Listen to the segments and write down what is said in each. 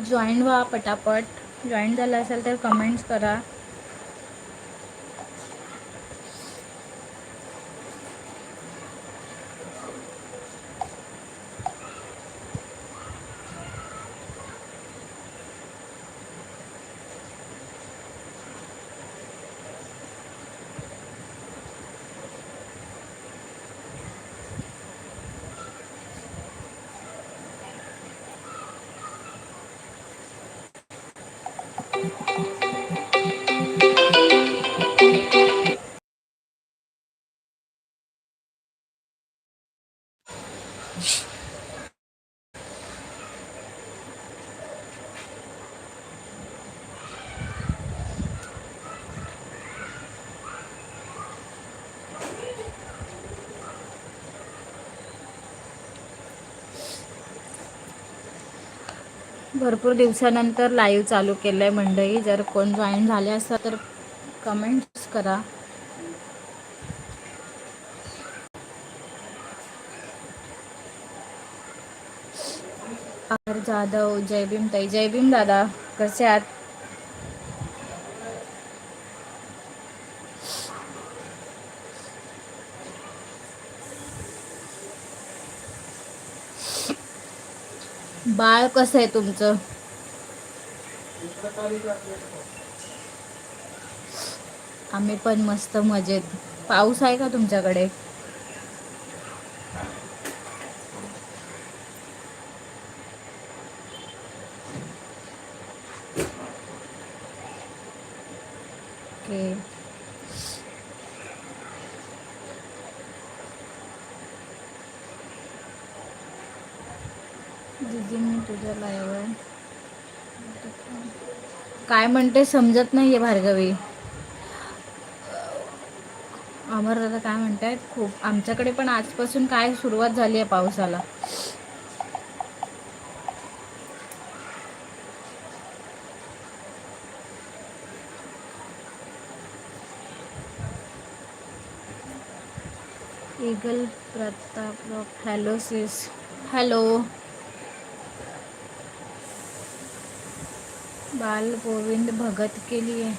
Join व्हा पटापट. Join झालं असेल तर कमेंट्स करा. भरपूर दिवसानंतर लाईव्ह चालू केलं आहे मंडळी. जर कोण जॉईन झाले असता तर कमेंट्स करा. आर जाधव जय भीम ताई. जय भीम दादा कसे आहात? बाळ कसं आहे तुमचं? आम्ही पण मस्त मजेत. पाऊस आहे का तुमच्याकडे? ओके. दीदी मी तुझ्या लायवर काय म्हणते समजत नाही आहे भार्गवी. अमर दादा काय म्हणतायत? खूप आमच्याकडे पण आजपासून काय सुरुवात झाली आहे पावसाला? Eagle Pratap hello sis hello. Bal Govind Bhagat के लिए.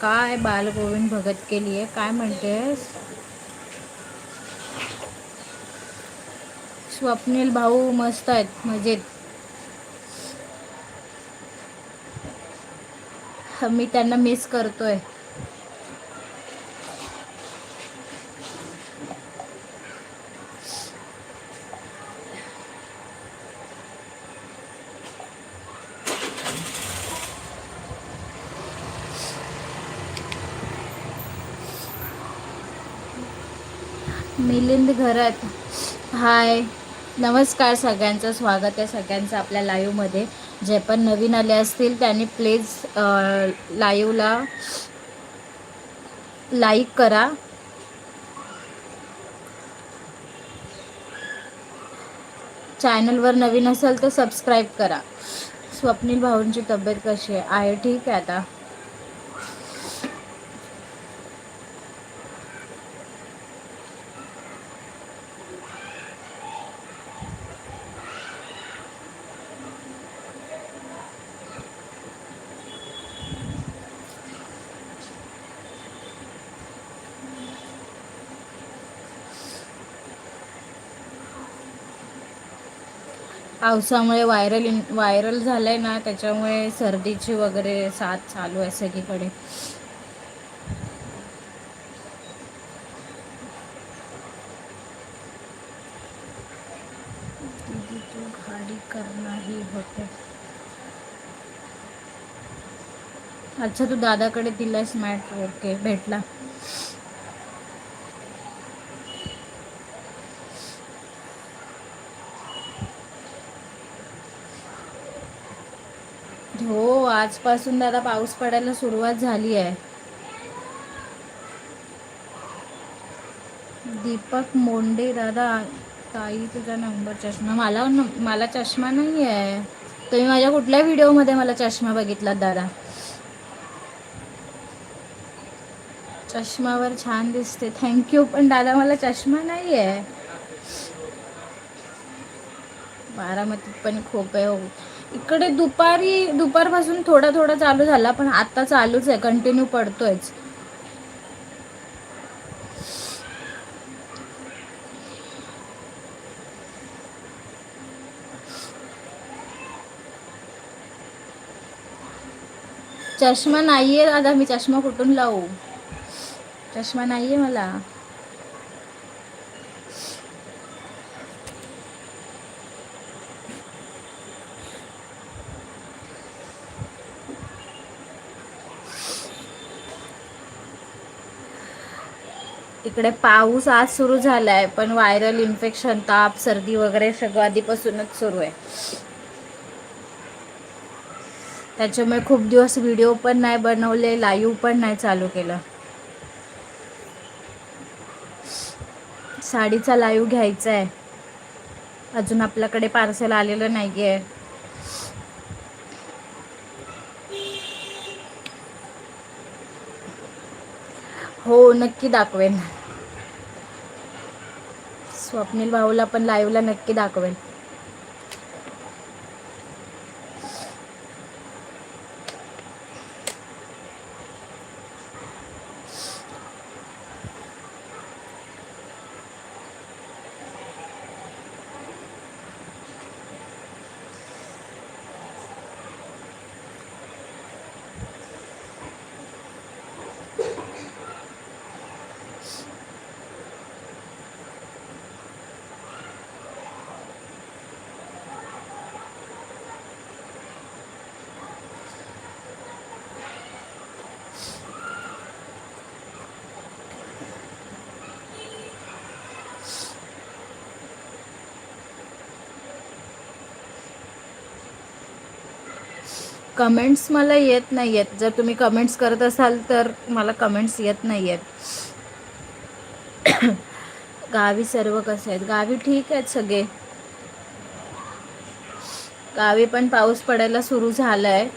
काय बाल गोविंद भगत के लिए? काय म्हणतेस? स्वप्नील भाऊ मस्त आहेत मजेत. मी त्यांना मिस करतोय. मिलिंद घरात. हाय. नमस्कार सगळ्यांचं. स्वागत आहे सगळ्यांचं आपल्या लाईव्हमध्ये जे पण नवीन आले असतील त्यांनी प्लीज लाईव्हला लाईक करा. चॅनलवर नवीन असेल तर सबस्क्राईब करा. स्वप्नील भाऊंची तब्येत कशी आहे? आहे ठीक आहे आता. पावसामुळे व्हायरल इन व्हायरल झालं आहे ना त्याच्यामुळे सर्दीची वगैरे साथ चालू आहे सगळीकडे. तू ही होते. अच्छा तू दादाकडे दिलास मॅट ओके भेटला. हो आजपासून दादा पाऊस पडायला सुरुवात झाली आहे. दीपक मोंडे दादा ताई तुझा नंबर चष्मा. मला मला चष्मा नाही आहे. तुम्ही माझ्या कुठल्या व्हिडिओमध्ये मला चष्मा बघितला दादा? चष्मावर छान दिसते. थँक्यू पण दादा मला चष्मा नाही आहे. बारामतीत पण खूप आहे. हो इकडे दुपारी दुपारपासून थोडा थोडा चालू झाला पण आता चालूच आहे कंटिन्यू पडतोयच. चष्मा नाहीये दादा मी चष्मा कुठून लावू? चष्मा नाहीये मला. इकडे पाऊस आज सुरू झालाय पण व्हायरल इन्फेक्शन ताप सर्दी वगैरे सगळं आधीपासूनच सुरू आहे. त्याच्यामुळे खूप दिवस व्हिडिओ पण नाही बनवले लाईव्ह पण नाही चालू केलं. साडीचा लाईव्ह घ्यायचा आहे. अजून आपल्याकडे पार्सल आलेलं नाही आहे हो नक्की दाखवेन. स्वप्नील भाऊला पण लाईव्हला नक्की दाखवेन. कमेंट्स मला येत नाही आहेत जर तुम्ही कमेंट्स करत असाल तर मला कमेंट्स येत नाही आहेत गावी सर्व कसे आहेत? गावी ठीक आहेत सगळे. गावी पण पाऊस पडायला सुरू झाला आहे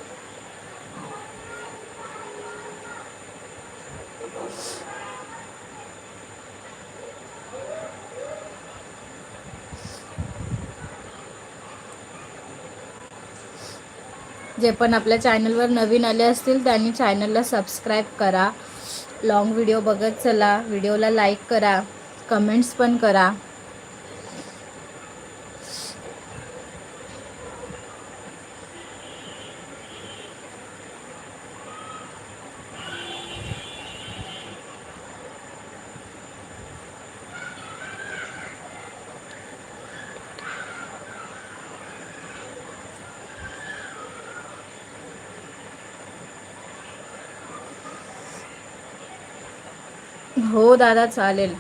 जे पण आपल्या चॅनलवर नवीन आले असतील त्यांनी चॅनलला सबस्क्राईब करा. लाँग व्हिडिओ बघत चला. व्हिडिओला लाईक करा. कमेंट्स पण करा. हो दादा चालेल.